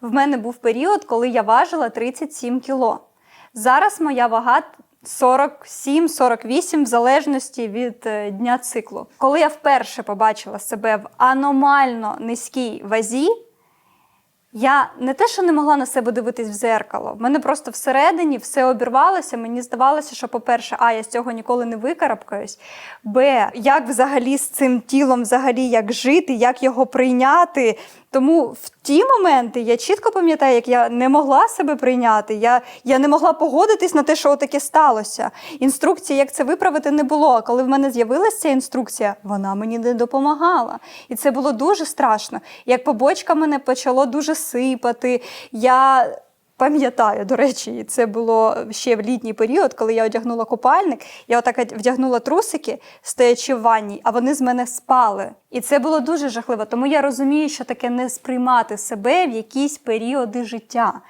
В мене був період, коли я важила 37 кіло. Зараз моя вага 47-48 в залежності від е, дня циклу. Коли я вперше побачила себе в аномально низькій вазі, я не те, що не могла на себе дивитись в зеркало. В мене просто всередині все обірвалося. Мені здавалося, що, по-перше, а я з цього ніколи не викарабкаюсь. Б, як взагалі з цим тілом взагалі як жити, як його прийняти. Тому в ті моменти я чітко пам'ятаю, як я не могла себе прийняти. Я, я не могла погодитись на те, що таке сталося. Інструкції, як це виправити, не було. А коли в мене з'явилася ця інструкція, вона мені не допомагала. І це було дуже страшно. Як побочка мене почало дуже сипати. Я Пам'ятаю, до речі, і це було ще в літній період, коли я одягнула купальник. Я отак вдягнула трусики, стоячи в ванні, а вони з мене спали. І це було дуже жахливо. Тому я розумію, що таке не сприймати себе в якісь періоди життя.